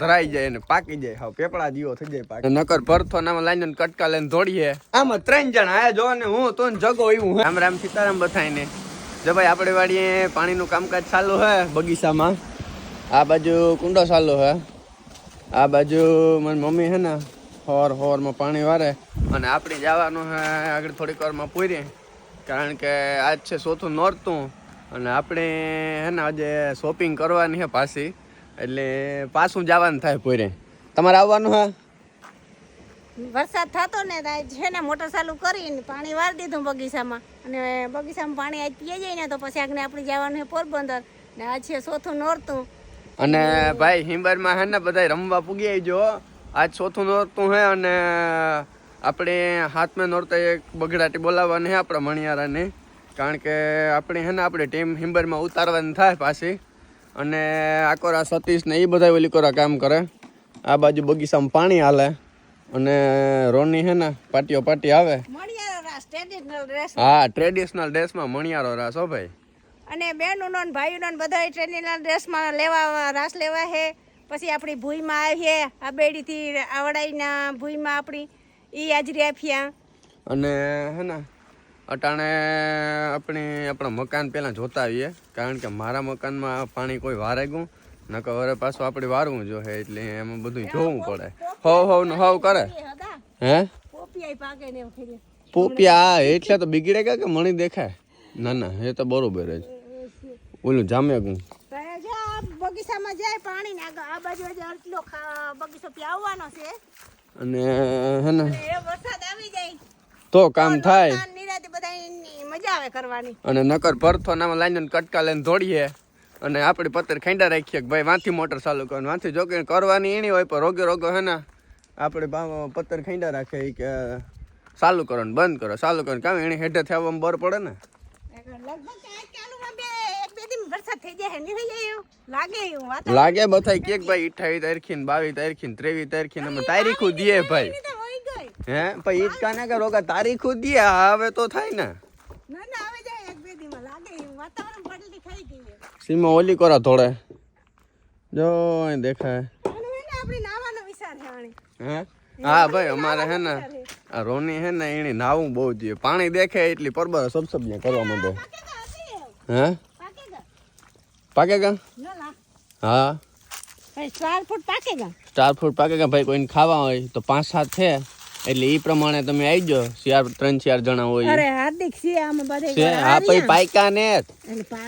ધરાઈ જાય ને પાકી જાય. હવે પેપડા દીવો થઈ જાય પાકી. નકર પરથો નામાં લાઈને કટકા લઈને દોડીએ. આમાં ત્રણ જણા આયા જો ને હું તો જગો એવું રામ રામ સીતારામ બથાઈને જો ભાઈ આપણે વાડીએ પાણીનું કામકાજ ચાલુ હે બગીચામાં. આ બાજુ કુંડો ચાલુ હે. આ બાજુ મારી મમ્મી હે ને હોર હોરમાં પાણી વારે અને આપણે જવાનું હે આગળ થોડીક વારમાં પૂરી. કારણ કે આજ છે ચોથું નોરતું અને આપણે હે ને આજે શોપિંગ કરવાની છે પાછી. એટલે પાછું જવાનું થાય પોરે. તમારે આવવાનું હા? વરસાદ થતો ને છે ને મોટર ચાલુ કરીને પાણી વાળી દીધું બગીચામાં. અને બગીચામાં પાણી આજ પીએ જાય ને તો પછી આગને આપણે જવાનું છે પોરબંદર. ને આજ છે ચોથું નોરતું. અને ભાઈ હિંબરમાં હે ને બધા રમવા પૂગી આવજો આજ ચોથું નોરતું હે અને આપણે હાથમાં નોરતા એક બગડાટી બોલાવવાની હે આપણા મણિયારાને. કારણ કે આપણે હે ને આપણે ટીમ હિંબરમાં ઉતારવાની થાય પાછી. અને આકોરા સતીશ ને એ બધા કોરા કામ કરે. આ બાજુ બગીચામાં પાણી હાલે. અને રોની હે ને પાટીઓ પાટી આવે. રાસ ટ્રેડિશનલ ડ્રેસ હા ટ્રેડિશનલ ડ્રેસમાં મણિયારો રાસ હો ભાઈ. અને બહેનોનો ને ભાઈઓ ને બધા ટ્રેડિશનલ ડ્રેસમાં લેવા રાસ લેવા છે પછી આપણી ભૂઈમાં આવીએ આ બેડીથી આવડાઈના ભૂઈમાં આપણી એ હાજરી આપ્યા અને હે ને અટાણે આપણે આપણા મકાન પહેલાં જોતા આવીએ. કારણ કે મારા મકાનમાં પાણી કોઈ વારે ગયું. નકર વરે પાછું આપણે વારવું જોઈએ એટલે એમાં બધું જોવું પડે. હોવ હોવ, ને હોવ કરે. હે? પોપિયા, એટલે તો બિગડે કે મણી દેખાય? ના ના, એ તો બરોબર જ. ઓલું જામે ગું અને હે તો કામ થાય તો નિરાતે બધા મજા આવે કરવાની. અને નકર પરથો નામાં લાઈને કટકા લઈને દોડીએ. અને આપણે પત્તર ખેંડા રાખીએ કે ભાઈ વાંથી મોટર ચાલુ કરવાનું. વાંથી જો કે કરવાની એની હોય પણ રોગે રોગો હે ને આપણે પત્તર ખેંડા રાખે કે ચાલુ કરો ને બંધ કરો. ચાલુ કરો કામ એની હેઠે થવામાં બર પડે ને. લાગે બધા કે ભાઈ અઠાવી તારીખી ને બાવીસ તારીખી ને ત્રેવીસ તારીખી ને અમે તારીખું દઈએ ભાઈ. હે? પછી ઈટકા ના કે રોગા તારીખો દઈએ હવે તો થાય ને. ના ના આવે જાય એક બે દીમાં લાગે એવું વાતાવરણ બદલી થઈ છે. સીમાં ઓલી કરો થોડે જો અહીં દેખાય. હે આપણે નાવાનો વિચાર છે હે? હા ભાઈ અમારે હે ને આ રોની હે ને એને નાવું બહુ જોઈએ પાણી દેખે એટલી પરબર સબસબિયા કરવા માંડે. હે પાકેગા હા? ભાઈ ચાર ફૂટ પાકેગા સ્ટાર ભાઈ કોઈને ખાવા હોય તો પાંચ સાત છે. એટલે એ પ્રમાણે તમે આવી જાઓ. ચાર ત્રણ ચાર જણા હોય અરે હાર્દિક છે આમાં બધે છે હા પછી પાયકા ને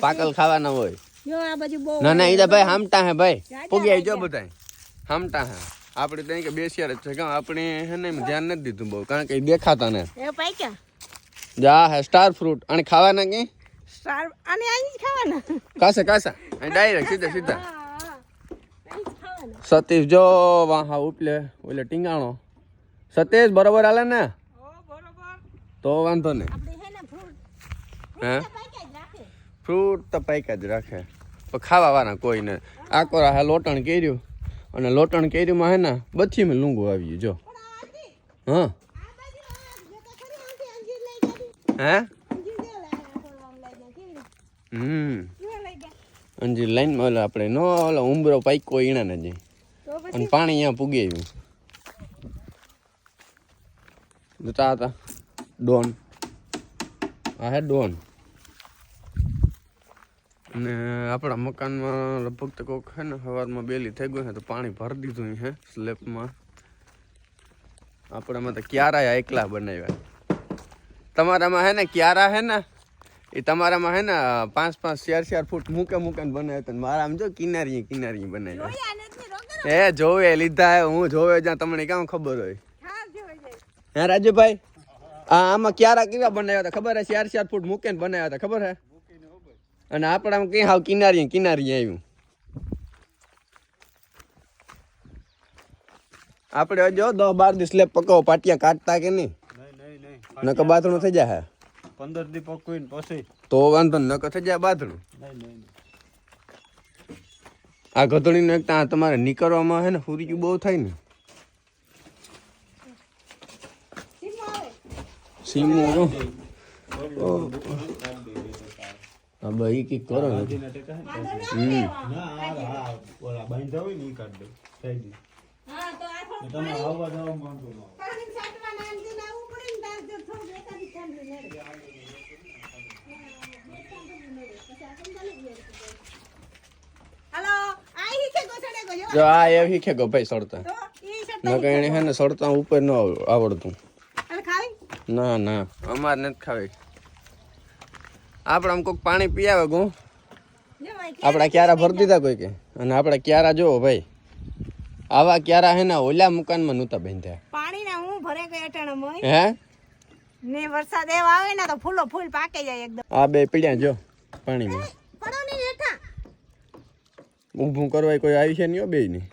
પાકલ ખાવાના હોય. જો આ બાજુ બહુ ના ના ઈદા ભાઈ હામટા હે ભાઈ. પૂગી આવી જો બધાય. હામટા હે. આપણે ત્યાં કે બેસ્યા જ છે કે આપણે હે ને ધ્યાન નથી દીધું બહુ કારણ કે દેખાતા ને. એ પાયકા. જા હે સ્ટાર ફ્રૂટ અને ખાવાના કે સ્ટાર અને અહીં ખાવાના. કાસા કાસા. ડાયરેક્ટ સીધા સીધા. અહીં સતીશ જો વાહા ઉપલે ઓલે ટીંગાણો. સતીશ બરોબર હાલે ને? તો વાંધો નહીં. હે ફ્રૂટ તો પાક્યા જ રાખે. પણ ખાવા વાળા કોઈ ને આ કોરા હા લોટણ કર્યું. અને લોટણ કર્યુંમાં હે ને મેં લૂંગું આવ્યું જો. હા? હે? હમ. અંજીર લાઈનમાં ઓલા આપણે નો ઓલો ઉંબરો પાક્યો ઈણા ને જઈ અને પાણી અહીંયા પૂગી આવ્યું. જોતા હતા ડોન. આ હે ડોન. અને આપણા મકાનમાં લગભગ તો કોક હે ને સવારમાં બેલી થઈ ગયું છે તો પાણી ભરી દીધું હે સ્લેબમાં. આપણામાં તો ક્યારા એકલા બનાવ્યા. તમારામાં હે ને ક્યારા હે ને એ તમારામાં હે ને પાંચ પાંચ ચાર ચાર ફૂટ મૂકે મૂકે ને બનાવ્યા હતા. મારા આમ જો કિનારી કિનારી બનાવ્યા. એ જોવે લીધા હે હું જોવે જ્યાં તમને કામ ખબર હોય. હા હે રાજુભાઈ? આ આમાં ક્યારા કેવા બનાવ્યા હતા? ખબર હે? ચાર ચાર ફૂટ મૂકીને બનાવ્યા હતા ખબર હે? અને આપણામાં કઈ હાવ કિનારી કિનારી આવ્યું આપણે જો દસ બાર દિવસ સ્લેબ પકાવો પાટિયા કાઢતા કે નહીં? નકર બાથરૂમ થઈ જાય પંદર દી પકવીને પછી. તો વાંધો નકર થઈ જાય બાથરૂમ. આ ગધડીને તમારે નીકળવામાં હે ને હુરિયું બહુ થાય ને. સીમો જો. હા ભાઈ કંઈક કરો ને. નદીના ટેકા હે ને? વાંધો ન આવે. ના આ હા ઓલા બાંધા હોય ને કાઢ દે. થઈ ગયું. હા તો આ તમે આવવા જવા માંગતો ન પાણી છાંટવા ના આમ તેને આવવું પડે ને તાર જો થોડું એકાદી આ ઈ છે ગોસડે ગયો જો. આ એવી કે ગો ભાઈ સડતા તો ન કઈ એને હે ને સડતા ઉપર ન આવડતું. ના ના. અમારે નથી ખાવી. આપણે આમ કોઈક પાણી પી આવે ગો ભાઈ આપણા ક્યારા ભરી દીધા કોઈ કે? અને આપણા ક્યારા જોવો ભાઈ? આવા ક્યારા હે ને ઓલા મકાનમાં નહોતા બાંધ્યા. પાણી ના હું ભરે ગઈ અટાણા મોય? હે? ને વરસાદ એવો આવે ને તો ફૂલો ફૂલ પાકે જાય એકદમ. આ બે પીડ્યા જો પાણીમાં. પડો ની હેઠા ઊભું કરવાય કોઈ આવી છે નહીં બે નહીં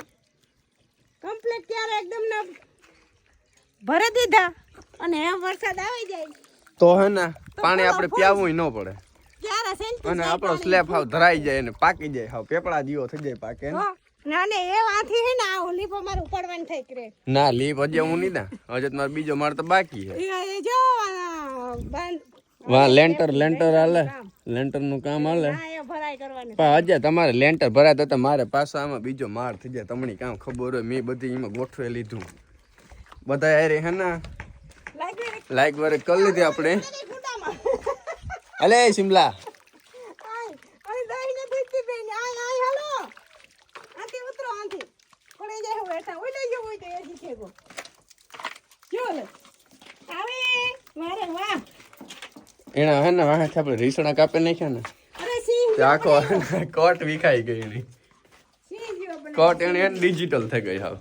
કમ્પ્લીટ ક્યારે એકદમ ના ભરે દીધા? અને એમ વરસાદ આવી જાય. તો હે ને પાણી આપણે પીવું ન પડે. અને આપણો સ્લેબ હાવ ધરાઈ જાય અને પાકી જાય હાવ પેપડા જીવો થઈ જાય પાકે ના. ને એ વાથી હે ને આ ઓલી પર ઉપાડવાની થઈ કરે ના લીપ હજી હું નહીં ના હજે તો મારો બીજો માળ તો બાકી જો વાહ લેન્ટર લેન્ટર હાલે. લેન્ટરનું કામ હાલે. પણ હજી તમારે લેન્ટર ભરાય તો મારે પાછો આમાં બીજો માળ થઈ જાય. તમને કામ ખબર હોય મેં બધી એમાં ગોઠવે લીધું. બધા અરે હે ને લાઈક વરે કરી લીધી આપણે. અલે શિમલા. એના હે ને વાંહે આપણે રીસણા કાપે નાખ્યા ને. આખો કોટ વિખાઈ ગઈ એની. કોટ એને ડિજિટલ થઈ ગઈ હાવ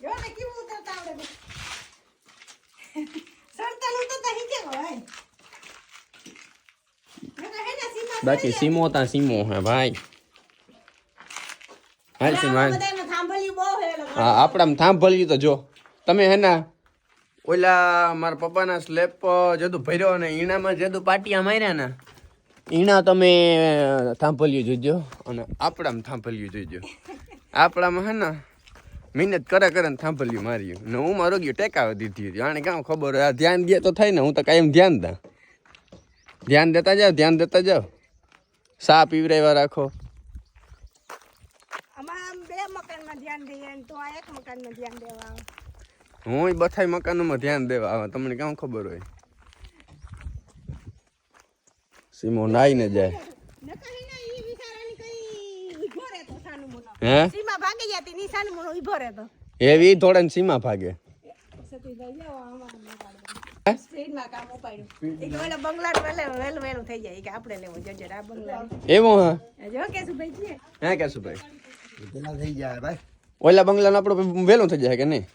જો ને કેવું ઉતરતા આવડે સરતાનું તો તહી કે હોય નકર હે ને સીમા બાકી સીમો તા સીમો હે ભાઈ હાલ થાંભલ્યું બહુ હે આપણામાં થાંભલ્યું તો જો તમે હેના ઓલા મારા પપ્પાના સ્લેબ પર ભર્યો અને ઈણામાં જતું પાટિયા માર્યા ને ઈણા તમે થાંભલ્યું જોજો અને આપણામાં થાંભલ્યું જોજો આપણામાં હે ને મહેનત કરે કરે ને થાંભલ્યું માર્યું ને હું મારો ગયો ટેકાવી દીધી હતી આને કામ ખબર હોય આ ધ્યાન દે તો થાય ને હું તો કાયમ ધ્યાન દા ધ્યાન દેતા જાઓ ધ્યાન દેતા જાઓ સા પીવરાવ્યા રાખો હું બથાઈ મકાનોમાં ધ્યાન દેવા આવે તમને કેમ ખબર હોય સીમો નાઈ ને જાય હે સીમા ભાગી જતી ની સાનું મોનો રહેતો. એવી થોડા સીમા ભાગે ઓલા બંગલાનું વહેલે- વહેલું વહેલું થઈ જાય. ઈ કે આપણે લેવો. જજે આ બંગલા કેશું ભાઈ થઈ જાય ભાઈ. ઓલા બંગલાનું આપણું વહેલું થઈ જાય કે નહીં?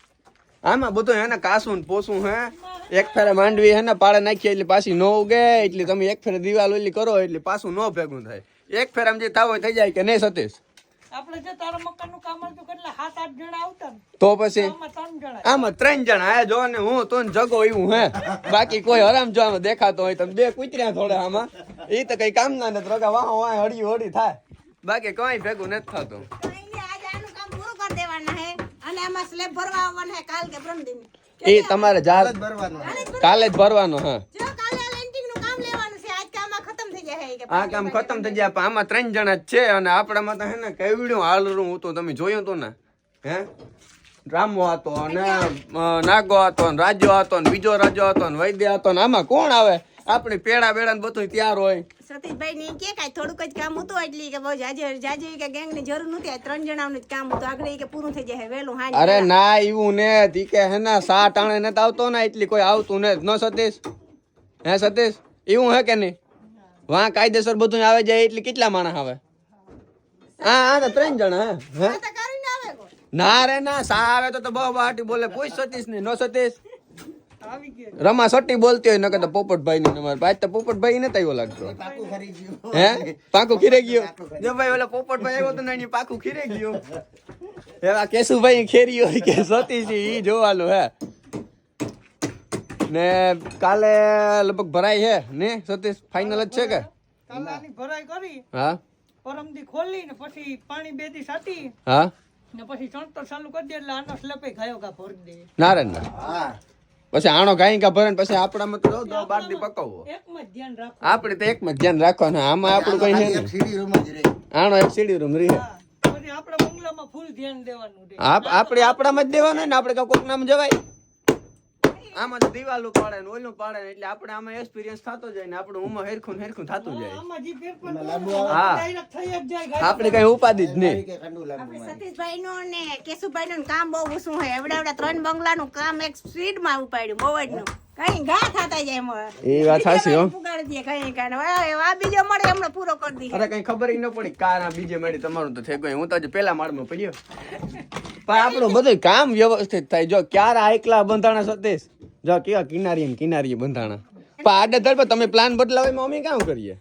આમાં બધું હે ને કાસું ને પોસું હે? એક ફેરે માંડવી હે ને પાડે નાખીએ એટલે પાછી ન ઉગે એટલે તમે એક ફેરે દિવાલ ઓલી કરો એટલે પાછું ન ભેગું થાય. એક ફેર આમ જે થાવ થઈ જાય કે નહીં સતીશ? આપણે જે તારા મકાનનું કામ હતું કેટલા સાત આઠ જણા આવતા તો પછી? આમાં ત્રણ જણા. આમાં ત્રણ જણા. હે જો ને હું તું જગો એવું હે? બાકી કોઈ હરામ જો આમાં દેખાતો હોય તમે બે કૂતર્યા થોડા આમાં. એ તો કઈ કામ ના નથી રોગા વાહ વાહ હળી હળી થાય. બાકી કઈ ભેગું નથી થતું. તો એને આજે આનું કામ પૂરું કરી દેવાના હે. અને આમાં સ્લેબ ભરવા આવવાના હે કાલ કે પ્રમ દિન એ તમારે જાત કાલે જ ભરવાનો હા જો કાલે આ લેન્ટિંગનું કામ લેવાનું છે આજ કામ આ ખતમ થઈ જાય હે કે આ કામ ખતમ થઈ જાય આમાં ત્રણ જણા જ છે અને આપણામાં તો હે ને કેવડ્યું હાલરું હું તો તમે જોયું તો ને હે? રામો હતો અને નાગો હતો ને રાજ્યો હતો ને બીજો રાજ્યો હતો ને વૈદ્ય હતો ને આમાં કોણ આવે? આપણી પેડા બેડા ને બધું તૈયાર હોય. સતીશભાઈ ને કે કાંઈ થોડુંક જ કામ હતું એટલે કે બહુ જાજે જાજે કે ગેંગની જરૂર નથી આ ત્રણ જણાનું જ કામ હતું. આગળ કે પૂરું થઈ જાય વેલું હા અરે ના એવું ને તી કે હે ને સા ટાણે નથી આવતો ને એટલી કોઈ આવતું ને ન સતીશ? હે સતીશ? એવું હે કે નહીં? વાં કાયદેસર બધું આવે જાય એટલે કેટલા માણસ આવે? હા હા તો ત્રણ જણા હે. હે આ તો કરીને આવે કો ના રે ના સા આવે તો તો બહુ બાટી બોલે. કોઈ સતીશ નહીં નો સતીશ. રમા સટી બોલતી હોય નકર તો પોપટભાઈ ને અમારે. ભાઈ તો પોપટભાઈ ને તૈયો લાગતો. હે? પાકું ખીરે ગયો? જો ભાઈ ઓલા પોપટભાઈ આવ્યો તો ને એની પાકું ખીરે ગયું. એવા કેશુભાઈ ખેરી હોય કે સતીશ ઈ જોવાનું હે. ને કાલે લગભગ ભરાય છે ને? સતીશ ફાઇનલ જ છે કે? કાલે આની ભરાઈ કરી. હા? પરમદી ખોલી ને પછી પાણી બે દી સાતી હા? ને પછી ચણતર ચાલુ કરી દે એટલે આનો સ્લેપે ગાયો કા ભરી દે નારાયણ ના. હા. પછી આણો ગાય કા ભરે ને પછી આપણામાં તો દો બાર દી પકવવો. એકમાં ધ્યાન રાખો આપણે તો એકમાં જ ધ્યાન રાખવાનું. આમાં આપણું કઈ છે એક સીડી રૂમ જ રહે. આણો એક સીડી રૂમ રહે. પછી આપણા બંગલામાં ફૂલ ધ્યાન દેવાનું આપ આપણે આપણામાં જ દેવાનું ને? આપણે કાંઈ કોક નામ જવાય? આમાં તો દિવાલું પાડે ને ઓલું પાડે ને એટલે આપણે આમાં એક્સપિરિયન્સ થતો જાય ને આપણું ઉમર હેરખું હેરખું થતું જાય. હા. આપણે કઈ ઉપાધિ જ નહીં. સતીશભાઈ નું ને કેશુભાઈ નું કામ બહુ ઓછું હોય. એવડા એવડા ત્રણ બંગલાનું કામ એક સ્પીડમાં ઉપાડ્યું બહુ જ નું કઈ ઘા થતા જાય એમાં. એ વાત સાચી હો. પુગાડી દે કઈ કઈ આ બીજો મળે એમણે પૂરો કરી દઈએ અરે કઈ ખબર ન પડી કાર આ બીજે મળી તમારું તો થઈ ગયું. હું તો પેલા માળમાં પડ્યો. પણ આપણું બધું કામ વ્યવસ્થિત થાય. જો ક્યારે આ એકલા બંધાણા સતીશ? જો કેવા કિનારી ને કિનારીએ બંધાણા? પણ આડે ધડ પર તમે પ્લાન બદલાવે એમાં અમે કામ કરીએ?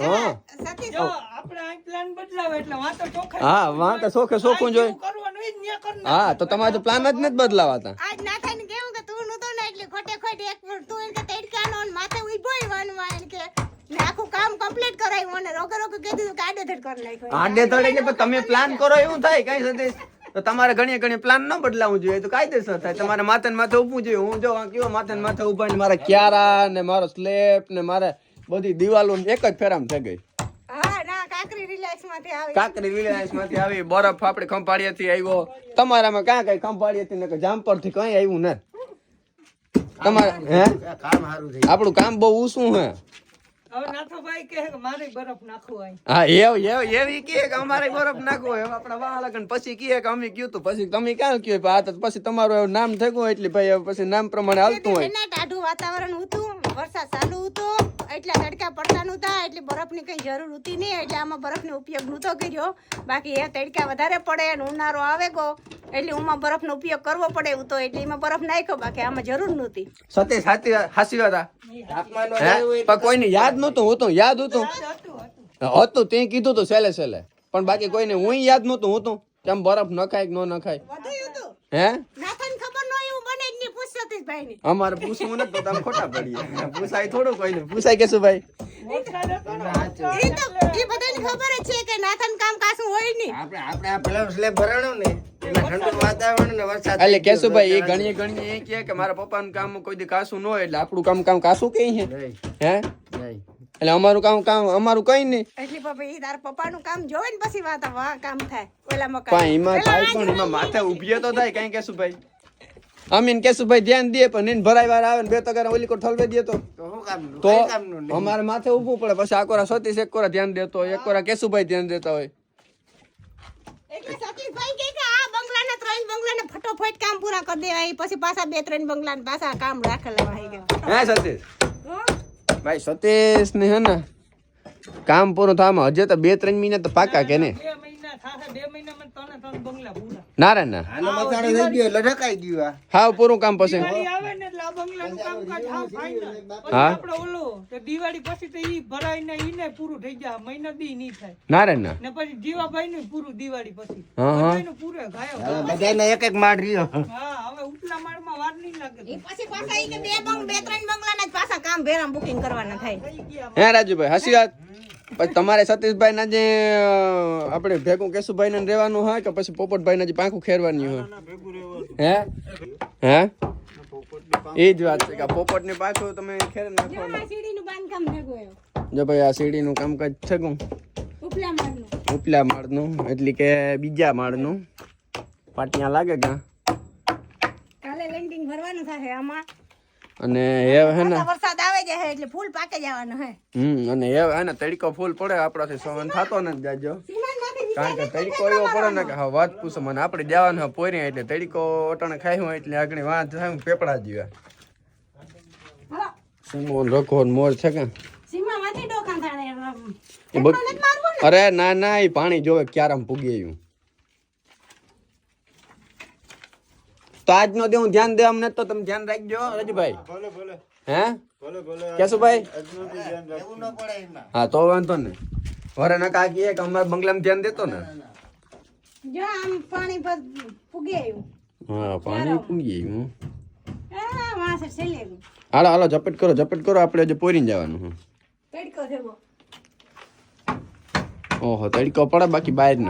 હા. સતીશ જો આપણે આ પ્લાન બદલાવે એટલે વાં તો ચોખ્ખા હા વાં તો સોખે સોખું જોઈ હા તો તમારે તો પ્લાન જ નથી બદલાવાતા. આજ ને કેવું કે તું નતો ને એટલે ખોટે ખોટે એક તું એને કે તડકાનો ને માથે ઉભોય વાનવા એને કે આખું કામ કમ્પ્લીટ કરાવ્યું અને રોકે રોકે કીધું આડે ધડ કરી નાખ્યો. આડે ધડ એટલે તમે પ્લાન કરો એવું થાય કઈ સતીશ તો તમારે ઘણી ઘણી પ્લાન ન બદલાવું જોઈએ. તો કાયદેસર થાય. તમારે માથે માથે ઊભું જોઈએ. હું જો કેવો માથે માથે ઊભા ને મારા ક્યારા ને મારો સ્લેપ ને મારે બધી દિવાલો એક જ ફેરામ થઈ ગઈ. કાકરી માંથી આવી. બરફ આપણે ખંભાળિયાથી આવ્યો. તમારામાં ક્યાં કઈ ખંભાળિયાથી ને જામપરથી કઈ આવ્યું ને તમારે હે? કામ સારું આપણું કામ બહુ ઊંચું હે હા એવ એવ એવી કહે કે અમારે બરફ નાખવો હવે આપણા વાહ લગન પછી કહે કે અમે કયું તું. પછી તમે ક્યાં કયો આ તો પછી તમારું એવું નામ થઈ એટલે ભાઈ પછી નામ પ્રમાણે હાલતું હોય. ટાઢું વાતાવરણ હતું. વરસાદ ચાલુ હતો. એટલે તડકા પડતા નહોતા એટલે બરફની કઈ જરૂર હતી નહીં. એટલે આમાં બરફનો ઉપયોગ નહોતો કર્યો. બાકી એ તડકા વધારે પડે અને ઉનાળો આવે ગો. એટલે ઉમાં બરફનો ઉપયોગ કરવો પડે એવું તો એટલે એમાં બરફ નાખ્યો બાકી આમાં જરૂર નહોતી. સતીશ સાચી હાસી વાત કોઈને યાદ નહોતું હું તો યાદ હતું. હતું હતું હતું. તે કીધું તો સેલે સેલે પણ બાકી કોઈને હું યાદ નહોતું હું તો કેમ બરફ નખાય કે ન નખાય હે? અમારે પૂછવું નથી તો તમે ખોટા પડીએ. પૂછાય થોડું કોઈને. પૂછાય કે શું ભાઈ એ તો એ બધાને ખબર જ છે કે નાથાનું કામ કાસું હોય નહીં. આપણે આપણે આ પેલા સ્લેબ ભરાણો ને એમાં ઠંડુ વાતાવરણ ને વરસાદ એટલે કેશુભાઈ એ કહે કે મારા પપ્પાનું કામ કોઈ દી કાસું ન હોય એટલે આપણું કામ કામ કાસું નહીં. હે? નહીં. એટલે અમારું કામ કામ અમારું કઈ નહીં. એટલે પપ્પા એ તારા પપ્પાનું કામ જોવે ને પછી વાત વાહ કામ થાય. ઓલા પણ એમાં થાય પણ એમાં માથે ઉભીએ તો થાય કઈ કેશુભાઈ? અમીન કેશુભાઈ ધ્યાન દે પણ એને ભરાય વાર આવે ને બે તગારા ઓલી કો ઠલવે દે તો તો અમારે માથે ઊભું પડે પછી આ કોરા સતીશ એક કોરા ધ્યાન દેતો હોય એક કોરા કેશુભાઈ ધ્યાન દેતા હોય. એટલે સતીશભાઈ કહે કે આ બંગલાના ત્રણ બંગલાના ફટોફટ કામ પૂરા કરી દેવાય પછી પાછા બે ત્રણ બંગલાના પાછા કામ રાખેલા હે સતીશ. ભાઈ સતીશ ને હે ને કામ પૂરું થવામાં હજે તો બે ત્રણ મહિના તો પાકા કે ને બે ના રે ના? આનો મસાલો થઈ ગયો એટલે ઢકાઈ ગયું આ. હાવ પૂરું કામ પછી. ને એટલે આ બંગલાનું કામકાજ હાવ final. પછી હા. આપણે ઓલું તો દિવાળી પછી તો ઈ ભરાય ને ઈને પૂરું થઈ જાય મહિના દી નહીં થાય. ના રે ના? ને પછી જીવાભાઈ નું પૂરું દિવાળી પછી. હા, હા. પૂરે ગાયબ બધાને એક એક માળ રહ્યો. હા હવે ઉપલા માળમાં વાર નહીં લાગે એ પછી પાછા ઈ કે બે બંગ બે ત્રણ બંગલાના જ પાછા કામ ભેરામ બુકિંગ કરવાના થાય. હે રાજુભાઈ હસી વાત? પછી તમારે સતીશભાઈ ના જે આપણે ભેગું કેશુભાઈ ને રહેવાનું હોય કે પછી પોપટભાઈ ના જે પાંખું ખેરવાની હોય? હે? હે? એ જ વાત છે કે પોપટ ને પાછું તમે ખેર નાખવાનું. એવું જો ભાઈ આ સીડી નું કામકાજ છે કું ઉપલા માળનું. ઉપલા એટલે કે બીજા માળનું. પાટિયા લાગે ક્યાં? કાલે લેન્ડિંગ ભરવાનું થશે આમાં. અને એ હે ને વરસાદ આવે જાય એટલે ફૂલ પાકે જવાનું હે. હમ અને એ હે ને તડકો ફૂલ પડે આપણાથી સહન થતો નથી જાજો. કારણ કે તડકો એવો પડે ને કે હા વાત પૂછો મને આપણે જવાનું હા પોરી એટલે તડકો ઓટણ ખાઈ હોય એટલે આગળ વાત થાય પેપડા જીવા. સિમોન સુમો રખો ને મોર છે કે? અરે ના ના એ પાણી જોવે ક્યારામ પૂગી આવ્યું. તો આજનો દે હું ધ્યાન દે અમને તો તમે ધ્યાન રાખજો રજુભાઈ. ભલે ભલે. હે? ભલે ભલે. કેશુભાઈ. એવું ન પડે એમાં હા તો વાંધો ને વરે ના કાકી કે અમારા બંગલામાં ધ્યાન દેતો ને? જો આમ પાણી પર પૂગી આવ્યું. હા પાણી પૂગી આવ્યું. હાલો હાલો ઝપેટ કરો ઝપેટ કરો આપણે આજે પોરીને જવાનું હું તડકો ઓહો તડકો પડે બાકી બહાર ન.